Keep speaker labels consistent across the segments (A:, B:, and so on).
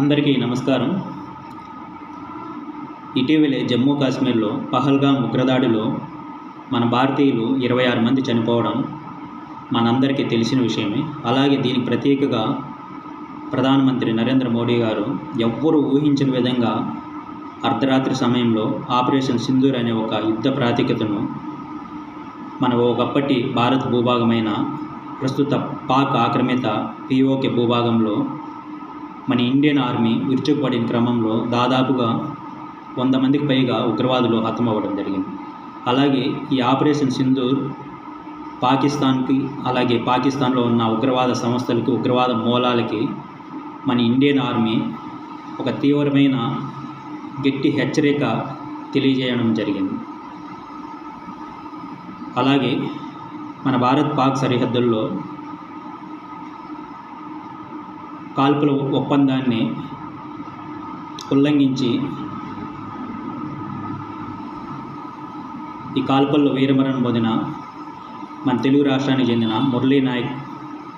A: అందరికీ నమస్కారం. ఇటీవలే జమ్మూ కాశ్మీర్లో పహల్గాం ఉగ్రదాడిలో మన భారతీయులు ఇరవై ఆరు మంది చనిపోవడం మనందరికీ తెలిసిన విషయమే. అలాగే దీనికి ప్రత్యేకగా ప్రధానమంత్రి నరేంద్ర మోడీ గారు ఎవ్వరూ ఊహించిన విధంగా అర్ధరాత్రి సమయంలో ఆపరేషన్ సింధూర్ అనే ఒక యుద్ధ ప్రాతికతను మన ఒకప్పటి భారత్ భూభాగమైన ప్రస్తుత పాక్ ఆక్రమిత పిఓకే భూభాగంలో మన ఇండియన్ ఆర్మీ విరుచుకుపడిన క్రమంలో దాదాపుగా వంద మందికి పైగా ఉగ్రవాదులు హతమవ్వడం జరిగింది. అలాగే ఈ ఆపరేషన్ సింధూర్ పాకిస్తాన్కి అలాగే పాకిస్తాన్లో ఉన్న ఉగ్రవాద సంస్థలకి ఉగ్రవాద మూలాలకి మన ఇండియన్ ఆర్మీ ఒక తీవ్రమైన గట్టి హెచ్చరిక తెలియజేయడం జరిగింది. అలాగే మన భారత్ పాక్ సరిహద్దుల్లో కాల్పుల ఒప్పందాన్ని ఉల్లంఘించి ఈ కాల్పుల్లో వీరమరణం పొందిన మన తెలుగు రాష్ట్రానికి చెందిన మురళీ నాయక్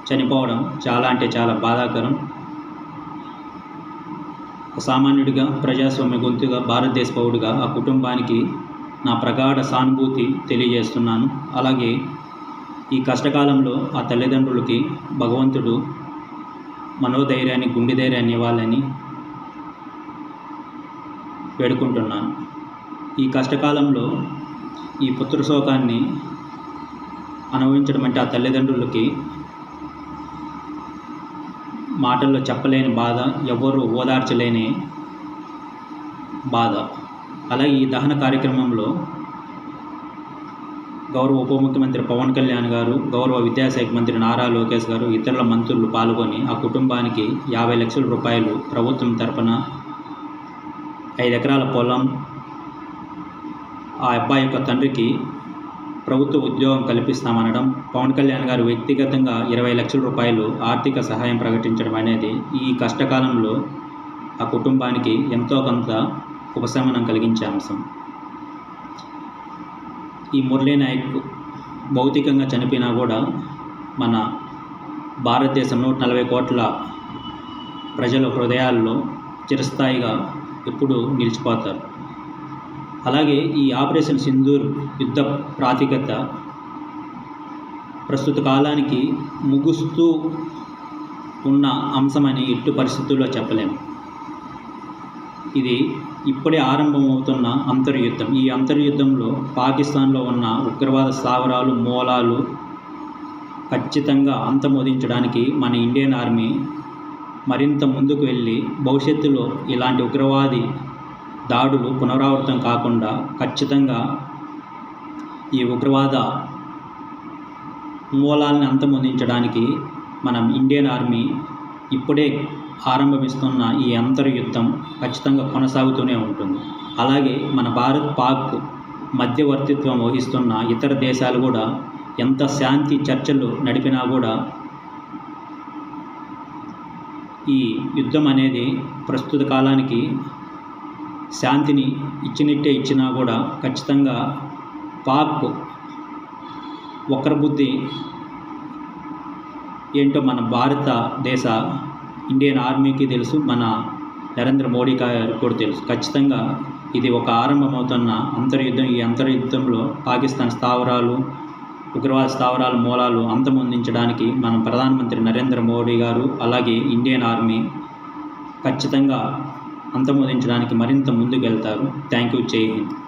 A: చనిపోవడం చాలా అంటే చాలా బాధాకరం. సామాన్యుడిగా ప్రజాస్వామ్య గొంతుగా భారతదేశ పౌరుడిగా ఆ కుటుంబానికి నా ప్రగాఢ సానుభూతి తెలియజేస్తున్నాను. అలాగే ఈ కష్టకాలంలో ఆ తల్లిదండ్రులకి భగవంతుడు మనోధైర్యాన్ని గుండె ధైర్యాన్ని ఇవ్వాలని వేడుకుంటున్నాను. ఈ కష్టకాలంలో ఈ పుత్రశోకాన్ని అనుభవించడం అంటే ఆ తల్లిదండ్రులకి మాటల్లో చెప్పలేని బాధ ఎవరు ఓదార్చలేని బాధ. అలాగే ఈ దహన కార్యక్రమంలో గౌరవ ఉప ముఖ్యమంత్రి పవన్ కళ్యాణ్ గారు గౌరవ విద్యాశాఖ మంత్రి నారా లోకేష్ గారు ఇతరుల మంత్రులు పాల్గొని ఆ కుటుంబానికి యాభై లక్షల రూపాయలు ప్రభుత్వం తరపున ఐదు ఎకరాల పొలం ఆ అబ్బాయి యొక్క తండ్రికి ప్రభుత్వ ఉద్యోగం కల్పిస్తామనడం పవన్ కళ్యాణ్ గారు వ్యక్తిగతంగా ఇరవై లక్షల రూపాయలు ఆర్థిక సహాయం ప్రకటించడం అనేది ఈ కష్టకాలంలో ఆ కుటుంబానికి ఎంతో కొంత ఉపశమనం కలిగించే అంశం. ఈ మురళీ నాయక్ భౌతికంగా చనిపోయినా కూడా మన భారతదేశం నూట నలభై కోట్ల ప్రజల హృదయాల్లో చిరస్థాయిగా ఎప్పుడు నిలిచిపోతారు. అలాగే ఈ ఆపరేషన్ సింధూర్ యుద్ధ ప్రాతికత ప్రస్తుత కాలానికి ముగుస్తూ ఉన్న అంశమని ఎట్టు పరిస్థితుల్లో చెప్పలేము. ఇది ఇప్పుడే ఆరంభమవుతున్న అంతర్యుద్ధం. ఈ అంతర్యుద్ధంలో పాకిస్తాన్లో ఉన్న ఉగ్రవాద స్థావరాలు మూలాలు ఖచ్చితంగా అంతమోదించడానికి మన ఇండియన్ ఆర్మీ మరింత ముందుకు వెళ్ళి భవిష్యత్తులో ఇలాంటి ఉగ్రవాది దాడులు పునరావృతం కాకుండా ఖచ్చితంగా ఈ ఉగ్రవాద మూలాలను అంతమొందించడానికి మనం ఇండియన్ ఆర్మీ ఇప్పుడే ఆరంభమిస్తున్న ఈ అంతర్యుద్ధం ఖచ్చితంగా కొనసాగుతూనే ఉంటుంది. అలాగే మన భారత్ పాక్ మధ్యవర్తిత్వం వహిస్తున్న ఇతర దేశాలు కూడా ఎంత శాంతి చర్చలు నడిపినా కూడా ఈ యుద్ధం అనేది ప్రస్తుత కాలానికి శాంతిని ఇచ్చినట్టే ఇచ్చినా కూడా ఖచ్చితంగా పాక్ ఒకరి బుద్ధి ఏంటో మన భారతదేశ ఇండియన్ ఆర్మీకి తెలుసు మన నరేంద్ర మోడీ గారికి కూడా తెలుసు. ఖచ్చితంగా ఇది ఒక ఆరంభమవుతున్న అంతర్యుద్ధం. ఈ అంతర్యుద్ధంలో పాకిస్తాన్ స్థావరాలు ఉగ్రవాద స్థావరాల మూలాలు అంతమొందించడానికి మన ప్రధానమంత్రి నరేంద్ర మోడీ గారు అలాగే ఇండియన్ ఆర్మీ ఖచ్చితంగా అంతమొదించడానికి మరింత ముందుకు వెళ్తారు థ్యాంక్ యూ. జై హింద్.